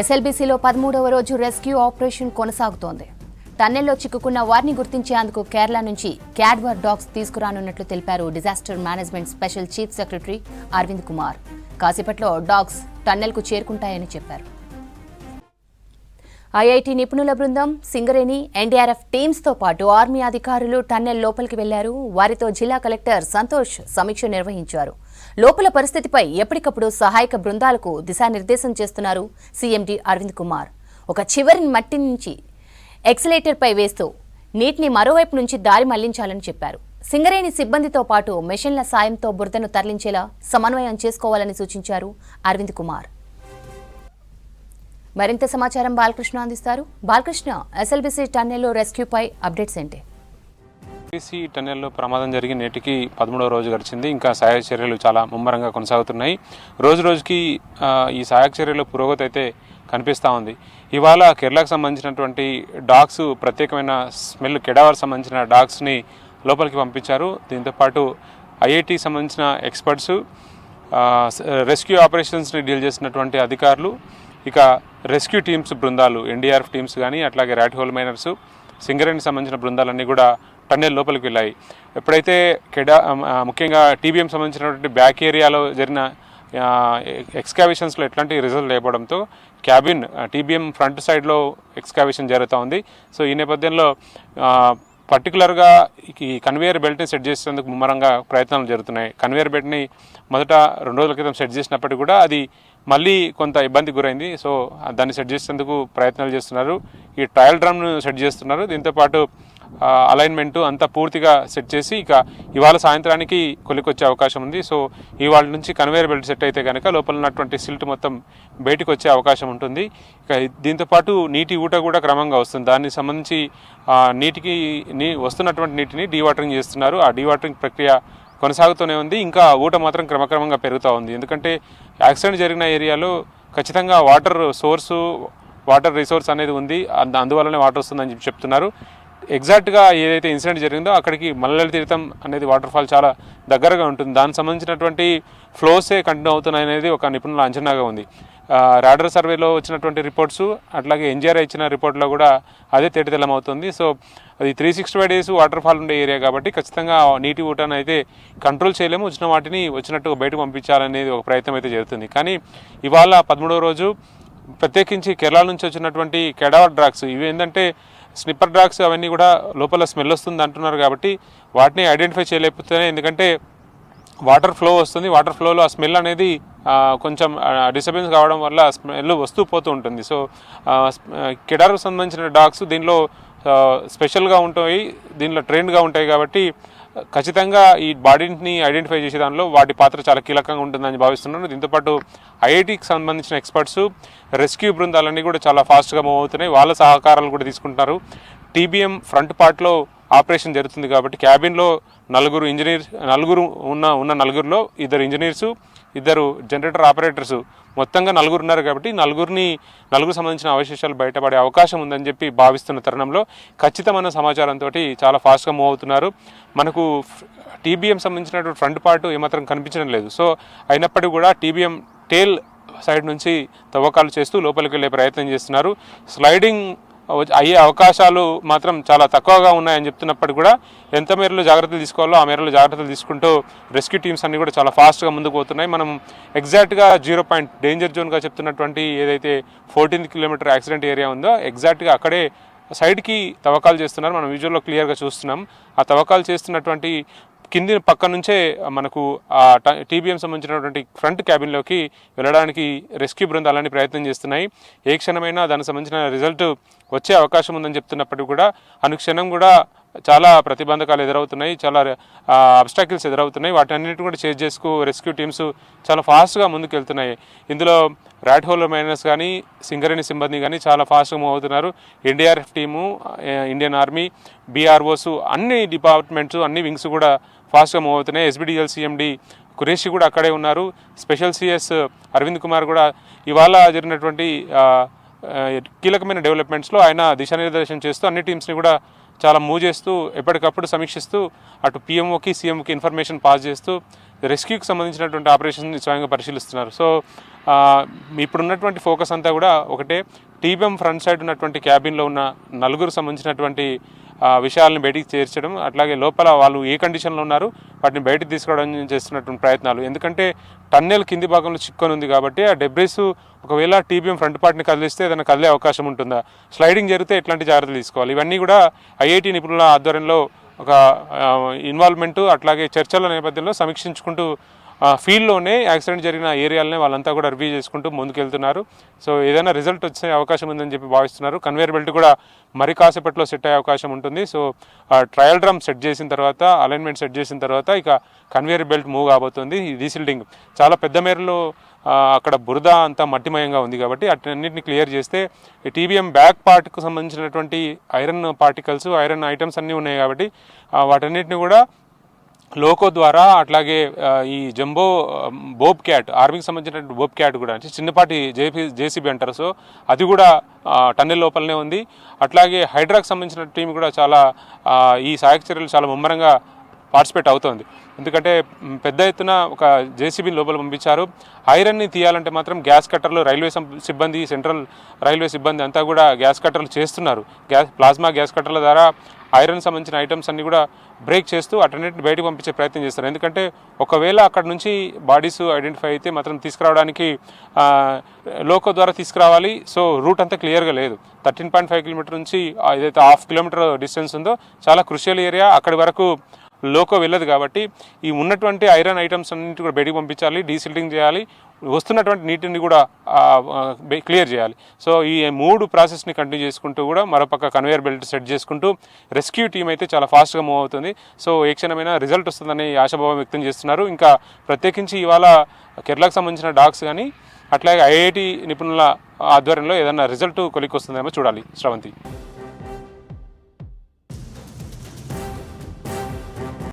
ఎస్ఎల్బీసీలో పదమూడవ రోజు rescue operation కొనసాగుతోంది. టన్నెల్లో చిక్కుకున్న వారిని గుర్తించేందుకు కేరళ నుంచి క్యాడ్వర్ డాగ్స్ తీసుకురానున్నట్లు తెలిపారు disaster management special chief secretary Arvind Kumar. కాసేపట్లో డాగ్స్ టన్నెల్కు చేరుకుంటాయని చెప్పారు. ఐఐటి నిపుణుల బృందం సింగరేణి ఎన్డీఆర్ఎఫ్ టీమ్స్తో పాటు ఆర్మీ అధికారులు టన్నెల్ లోపలికి వెళ్ళారు. వారితో జిల్లా కలెక్టర్ సంతోష్ సమీక్ష నిర్వహించారు. లోపల పరిస్థితిపై ఎప్పటికప్పుడు సహాయక బృందాలకు దిశానిర్దేశం చేస్తున్నారు సీఎండీ అరవింద్ కుమార్. ఒక చివరి మట్టి నుంచి ఎక్సలేటర్పై వేస్తూ నీటిని మరోవైపు నుంచి దారి మళ్ళించాలని చెప్పారు. సింగరేణి సిబ్బందితో పాటు మెషిన్ల సాయంతో బురదను తరలించేలా సమన్వయం చేసుకోవాలని సూచించారు అరవింద్ కుమార్. మరింత సమాచారం బాలకృష్ణ అందిస్తారు. బాలకృష్ణ ఎస్ఎల్బీసీ టన్నెల్లో రెస్క్యూపై అప్డేట్స్ ఏంటి? ఎస్ఎల్బిసి టన్నెల్లో ప్రమాదం జరిగి నేటికి పదమూడవ రోజు గడిచింది. ఇంకా సహాయక చర్యలు చాలా ముమ్మరంగా కొనసాగుతున్నాయి. రోజు రోజుకి ఈ సహాయక చర్యల పురోగతి అయితే కనిపిస్తూ ఉంది. ఇవాళ కేరళకు సంబంధించినటువంటి డాగ్స్ ప్రత్యేకమైన స్మెల్ కెడావర్ సంబంధించిన డాగ్స్ని లోపలికి పంపించారు. దీంతోపాటు ఐఐటి సంబంధించిన ఎక్స్పర్ట్స్ రెస్క్యూ ఆపరేషన్స్ని డీల్ చేసినటువంటి అధికారులు ఇక రెస్క్యూ టీమ్స్ బృందాలు ఎన్డీఆర్ఎఫ్ టీమ్స్ కానీ అట్లాగే ర్యాట్ హోల్ మైనర్స్ సింగరేణికి సంబంధించిన బృందాలన్నీ కూడా టన్నెల్ లోపలికి వెళ్ళాయి. ఎప్పుడైతే కెడా ముఖ్యంగా టీబీఎం సంబంధించినటువంటి బ్యాక్ ఏరియాలో జరిగిన ఎక్స్కావేషన్స్లో ఎట్లాంటి రిజల్ట్ లేకపోవడంతో క్యాబిన్ టీబీఎం ఫ్రంట్ సైడ్లో ఎక్స్కావేషన్ జరుగుతూ ఉంది. సో ఈ నేపథ్యంలో పర్టికులర్గా ఈ కన్వేయర్ బెల్ట్ని సెట్ చేసేందుకు ముమ్మరంగా ప్రయత్నాలు జరుగుతున్నాయి. కన్వేయర్ బెల్ట్ని మొదట రెండు రోజుల క్రితం సెట్ చేసినప్పటికీ కూడా అది మళ్ళీ కొంత ఇబ్బంది గురైంది. సో దాన్ని సెట్ చేసేందుకు ప్రయత్నాలు చేస్తున్నారు. ఈ ట్రయల్ డ్రమ్ను సెట్ చేస్తున్నారు. దీంతోపాటు అలైన్మెంట్ అంతా పూర్తిగా సెట్ చేసి ఇక ఇవాళ సాయంత్రానికి కొలికొచ్చే అవకాశం ఉంది. సో ఇవాళ నుంచి కన్వేయర్ బెల్ట్ సెట్ అయితే కనుక లోపల ఉన్నటువంటి సిల్ట్ మొత్తం బయటకు వచ్చే అవకాశం ఉంటుంది. ఇక దీంతోపాటు నీటి ఊట కూడా క్రమంగా వస్తుంది. దానికి సంబంధించి నీటికి నీ వస్తున్నటువంటి నీటిని డీవాటరింగ్ చేస్తున్నారు. ఆ డీవాటరింగ్ ప్రక్రియ కొనసాగుతూనే ఉంది. ఇంకా ఊట మాత్రం క్రమక్రమంగా పెరుగుతూ ఉంది. ఎందుకంటే యాక్సిడెంట్ జరిగిన ఏరియాలో ఖచ్చితంగా వాటర్ సోర్సు వాటర్ రిసోర్స్ అనేది ఉంది. అందువల్లనే వాటర్ వస్తుందని చెప్పి చెప్తున్నారు. ఎగ్జాక్ట్గా ఏదైతే ఇన్సిడెంట్ జరిగిందో అక్కడికి మల్లెల తీర్థం అనేది వాటర్ ఫాల్ చాలా దగ్గరగా ఉంటుంది. దానికి సంబంధించినటువంటి ఫ్లోసే కంటిన్యూ అవుతున్నాయి అనేది ఒక నిపుణుల అంచనాగా ఉంది. రాడర్ సర్వేలో వచ్చినటువంటి రిపోర్ట్స్ అట్లాగే ఎన్జిఆర్ ఇచ్చిన రిపోర్ట్లో కూడా అదే తేటతెల్లం అవుతుంది సో అది three sixty five days waterfall ఉండే ఏరియా కాబట్టి ఖచ్చితంగా నీటి ఊటను అయితే కంట్రోల్ చేయలేము. వచ్చిన వాటిని వచ్చినట్టు బయటకు పంపించాలనేది ఒక ప్రయత్నం అయితే జరుగుతుంది. కానీ ఇవాళ పదమూడవ రోజు ప్రత్యేకించి కేరళ నుంచి వచ్చినటువంటి కెడావర్ డ్రాగ్స్ ఇవి ఏంటంటే స్నిప్పర్ డ్రాగ్స్ అవన్నీ కూడా లోపల స్మెల్ వస్తుంది అంటున్నారు కాబట్టి వాటిని ఐడెంటిఫై చేయలేకపోతేనే ఎందుకంటే వాటర్ ఫ్లో వస్తుంది. వాటర్ ఫ్లోలో ఆ స్మెల్ అనేది కొంచెం డిస్టర్బెన్స్ కావడం వల్ల స్మెల్ వస్తూ పోతూ ఉంటుంది. సో కెడార్కు సంబంధించిన డాగ్స్ దీనిలో స్పెషల్గా ఉంటాయి. దీనిలో ట్రైన్డ్గా ఉంటాయి కాబట్టి ఖచ్చితంగా ఈ బాడీని ఐడెంటిఫై చేసే దానిలో వాటి పాత్ర చాలా కీలకంగా ఉంటుందని భావిస్తున్నాను. దీంతోపాటు ఐఐటికి సంబంధించిన ఎక్స్పర్ట్స్ రెస్క్యూ బృందాలన్నీ కూడా చాలా ఫాస్ట్గా మూవ్ అవుతున్నాయి. వాళ్ళ సహకారాలు కూడా తీసుకుంటున్నారు. టీబీఎం ఫ్రంట్ పార్ట్లో ఆపరేషన్ జరుగుతుంది కాబట్టి క్యాబిన్లో నలుగురు ఇంజనీర్స్ నలుగురు ఉన్న ఉన్న నలుగురిలో ఇద్దరు ఇంజనీర్సు ఇద్దరు జనరేటర్ ఆపరేటర్స్. మొత్తంగా నలుగురు ఉన్నారు కాబట్టి నలుగురిని నలుగురు సంబంధించిన అవశేషాలు బయటపడే అవకాశం ఉందని చెప్పి భావిస్తున్న తరుణంలో ఖచ్చితమైన సమాచారంతో చాలా ఫాస్ట్గా మూవ్ అవుతున్నారు. మనకు టీబీఎం సంబంధించినటువంటి ఫ్రంట్ పార్ట్ ఏమాత్రం కనిపించడం లేదు. సో అయినప్పటికీ కూడా టీబీఎం టేల్ సైడ్ నుంచి తవ్వకాలు చేస్తూ లోపలికి వెళ్ళే ప్రయత్నం చేస్తున్నారు. స్లైడింగ్ అయ్యే అవకాశాలు మాత్రం చాలా తక్కువగా ఉన్నాయని చెప్తున్నప్పటికీ కూడా ఎంత మేరలో జాగ్రత్తలు తీసుకోవాలో ఆ మేరలో జాగ్రత్తలు తీసుకుంటూ రెస్క్యూ టీమ్స్ అన్ని కూడా చాలా ఫాస్ట్గా ముందుకు పోతున్నాయి. మనం ఎగ్జాక్ట్గా జీరో పాయింట్ డేంజర్ జోన్గా చెప్తున్నటువంటి ఏదైతే ఫోర్టీన్ కిలోమీటర్ యాక్సిడెంట్ ఏరియా ఉందో ఎగ్జాక్ట్గా అక్కడే సైడ్కి తవ్వకాలు చేస్తున్నారు. మనం విజువల్లో క్లియర్గా చూస్తున్నాం. ఆ తవ్వకాలు చేస్తున్నటువంటి కింది పక్క నుంచే మనకు ఆ టీబీఎం సంబంధించినటువంటి ఫ్రంట్ క్యాబిన్లోకి వెళ్ళడానికి రెస్క్యూ బృందాలని ప్రయత్నం చేస్తున్నాయి. ఏ క్షణమైనా దానికి సంబంధించిన రిజల్ట్ వచ్చే అవకాశం ఉందని చెప్తున్నప్పటికీ కూడా అనుక్షణం కూడా చాలా ప్రతిబంధకాలు ఎదురవుతున్నాయి చాలా అబ్స్టాకిల్స్ ఎదురవుతున్నాయి. వాటన్నిటి కూడా చేజ్ చేసుకు రెస్క్యూ టీమ్స్ చాలా ఫాస్ట్గా ముందుకు వెళ్తున్నాయి ఇందులో ర్యాట్ హోల్ మైనర్స్ కానీ సింగరేణి సిబ్బంది కానీ చాలా ఫాస్ట్గా మూవ్ అవుతున్నారు. NDRF team Indian army BROs అన్ని డిపార్ట్మెంట్స్ అన్ని వింగ్స్ కూడా ఫాస్ట్గా మూవ్ అవుతున్నాయి. ఎస్బిడిఎల్ సీఎండి కురేషి కూడా అక్కడే ఉన్నారు. స్పెషల్ సిఎస్ అరవింద్ కుమార్ కూడా ఇవాళ జరిగినటువంటి కీలకమైన డెవలప్మెంట్స్లో ఆయన దిశానిర్దేశం చేస్తూ అన్ని టీమ్స్ని కూడా చాలా మూవ్ చేస్తూ ఎప్పటికప్పుడు సమీక్షిస్తూ అటు పిఎంఓకి సీఎంకి ఇన్ఫర్మేషన్ పాస్ చేస్తూ రెస్క్యూకి సంబంధించినటువంటి ఆపరేషన్ స్వయంగా పరిశీలిస్తున్నారు. సో ఇప్పుడున్నటువంటి ఫోకస్ అంతా కూడా ఒకటే టీబీఎం ఫ్రంట్ సైడ్ ఉన్నటువంటి క్యాబిన్లో ఉన్న నలుగురు సంబంధించినటువంటి విషయాలను బయటికి చేర్చడం అట్లాగే లోపల వాళ్ళు ఏ కండిషన్లో ఉన్నారు వాటిని బయటికి తీసుకోవడం చేస్తున్నటువంటి ప్రయత్నాలు. ఎందుకంటే టన్నెల్ కింది భాగంలో చిక్కొని ఉంది కాబట్టి ఆ డెబ్రిస్ ఒకవేళ టీబీఎం ఫ్రంట్ పార్ట్ని కదిలిస్తే ఏదైనా కదిలే అవకాశం ఉంటుందా? స్లైడింగ్ జరిగితే ఎట్లాంటి జాగ్రత్తలు తీసుకోవాలి? ఇవన్నీ కూడా ఐఐటి నిపుణుల ఆధ్వర్యంలో ఒక ఇన్వాల్వ్మెంట్ అట్లాగే చర్చల నేపథ్యంలో సమీక్షించుకుంటూ ఫీల్డ్లోనే యాక్సిడెంట్ జరిగిన ఏరియాలనే వాళ్ళంతా కూడా రివ్యూ చేసుకుంటూ ముందుకెళ్తున్నారు. సో ఏదైనా రిజల్ట్ వచ్చే అవకాశం ఉందని చెప్పి భావిస్తున్నారు. కన్వేయర్ బెల్ట్ కూడా మరి కాసేపట్లో సెట్ అయ్యే అవకాశం ఉంటుంది. సో ట్రయల్ డ్రమ్ సెట్ చేసిన తర్వాత అలైన్మెంట్ సెట్ చేసిన తర్వాత ఇక కన్వేయర్ బెల్ట్ మూవ్ కాబోతుంది. ఈ రీసిల్డింగ్ చాలా పెద్ద మేరలో అక్కడ బురద అంతా మట్టిమయంగా ఉంది కాబట్టి అన్నింటిని క్లియర్ చేస్తే టీబీఎం బ్యాక్ పార్ట్కు సంబంధించినటువంటి ఐరన్ పార్టికల్స్ ఐరన్ ఐటమ్స్ అన్నీ ఉన్నాయి కాబట్టి వాటన్నిటిని కూడా లోకో ద్వారా అట్లాగే ఈ జంబో బోబ్ క్యాట్ ఆర్మీకి సంబంధించినటువంటి బోబ్ క్యాట్ కూడా అంటే చిన్నపాటి జేపీ జేసీబీ అంటారు. సో అది కూడా టన్నెల్ లోపలనే ఉంది. అట్లాగే హైడ్రాకి సంబంధించిన టీం కూడా చాలా ఈ సహాయక చర్యలు చాలా ముమ్మరంగా పార్టిసిపేట్ అవుతోంది. ఎందుకంటే పెద్ద ఎత్తున ఒక జేసీబీ లోపల పంపించారు. ఐరన్ని తీయాలంటే మాత్రం గ్యాస్ కట్టర్లు రైల్వే సిబ్బంది సెంట్రల్ రైల్వే సిబ్బంది అంతా కూడా గ్యాస్ కట్టర్లు చేస్తున్నారు. గ్యాస్ ప్లాస్మా గ్యాస్ కట్టర్ల ద్వారా ఐరన్ సంబంధించిన ఐటమ్స్ అన్ని కూడా బ్రేక్ చేస్తూ అటన్నిటిని బయటకు పంపించే ప్రయత్నం చేస్తారు ఎందుకంటే ఒకవేళ అక్కడ నుంచి బాడీస్ ఐడెంటిఫై అయితే మాత్రం తీసుకురావడానికి లోకో ద్వారా తీసుకురావాలి. సో రూట్ అంతా క్లియర్గా లేదు. థర్టీన్ పాయింట్ ఫైవ్ కిలోమీటర్ నుంచి ఏదైతే హాఫ్ కిలోమీటర్ డిస్టెన్స్ ఉందో చాలా క్రుషియల్ ఏరియా. అక్కడి వరకు లోకో వెళ్ళదు కాబట్టి ఈ ఉన్నటువంటి ఐరన్ ఐటమ్స్ అన్నింటి కూడా బయటికి పంపించాలి డీసిల్టింగ్ చేయాలి వస్తున్నటువంటి నీటిని కూడా క్లియర్ చేయాలి. సో ఈ మూడు ప్రాసెస్ని కంటిన్యూ చేసుకుంటూ కూడా మరోపక్క కన్వేయర్ బెల్ట్ సెట్ చేసుకుంటూ రెస్క్యూ టీం అయితే చాలా ఫాస్ట్గా మూవ్ అవుతుంది. సో ఏ క్షణమైనా రిజల్ట్ వస్తుందని ఆశాభావం వ్యక్తం చేస్తున్నారు. ఇంకా ప్రత్యేకించి ఇవాళ కేరళకు సంబంధించిన డాగ్స్ కానీ అట్లాగే ఐఐటి నిపుణుల ఆధ్వర్యంలో ఏదైనా రిజల్ట్ కొలిక్కి వస్తుందేమో చూడాలి. శ్రవంతి.